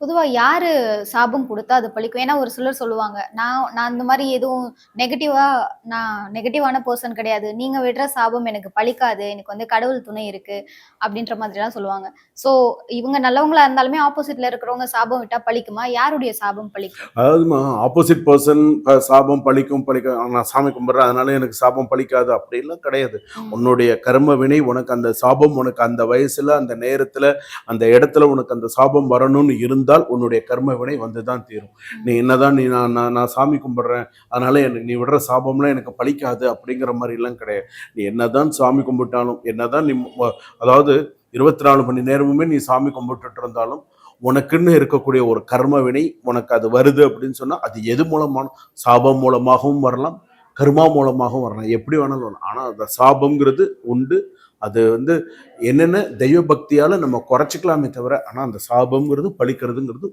பொதுவா யாரு சாபம் குடுத்தா அது பலிக்கும்? ஏன்னா ஒரு சிலர் சொல்லுவாங்க, நான் நான் அந்த மாரி எதுவும் நெகட்டிவா நான் நெகட்டிவான பெர்சன் கிடையாது. நீங்க விடுற சாபம் எனக்கு பலிக்காது. எனக்கு வந்து கடவுள் துணை இருக்கு. அப்படின்ற மாதிரிலாம் சொல்லுவாங்க. ஸோ இவங்க நல்லவங்களா இருந்தாலுமே ஆப்போசிட்ல இருக்கிறவங்க சாபம் விட்டா பலிக்குமா? யாருடைய சாபம் பலிக்கும்? அதாவதுமா ஆப்போசிட் பர்சன் சாபம் பழிக்கும் பழிக்கும் நான் சாமி கும்பிட்றேன் அதனால எனக்கு சாபம் பழிக்காது அப்படிலாம் கிடையாது. உன்னுடைய கர்ம வினை உனக்கு அந்த சாபம் உனக்கு அந்த வயசுல அந்த நேரத்துல அந்த இடத்துல உனக்கு அந்த சாபம் வரணும்னு இருந்தால் உன்னுடைய கர்ம வினை வந்து தான் தீரும். நீ என்னதான் நீ நான் நான் நான் சாமி கும்பிட்றேன் அதனால எனக்கு நீ விடுற சாபம்லாம் எனக்கு பழிக்காது அப்படிங்கிற மாதிரிலாம் கிடையாது. நீ என்னதான் சாமி கும்பிட்டாலும் என்னதான் நீ அதாவது இருபத்தி நாலு மணி நேரமுமே நீ சாமி கும்பிட்டுட்டு இருந்தாலும் உனக்குன்னு இருக்கக்கூடிய ஒரு கர்ம வினை உனக்கு அது வருது அப்படின்னு சொன்னால் அது எது மூலமான சாபம் மூலமாகவும் வரலாம் கர்மா மூலமாகவும் வரலாம் எப்படி வேணாலும் வரலாம் ஆனால் அந்த சாபம்ங்கிறது உண்டு. அது வந்து என்னென்ன தெய்வ பக்தியால் நம்ம குறைச்சிக்கலாமே தவிர ஆனால் அந்த சாபம்ங்கிறது பழிக்கிறதுங்கிறது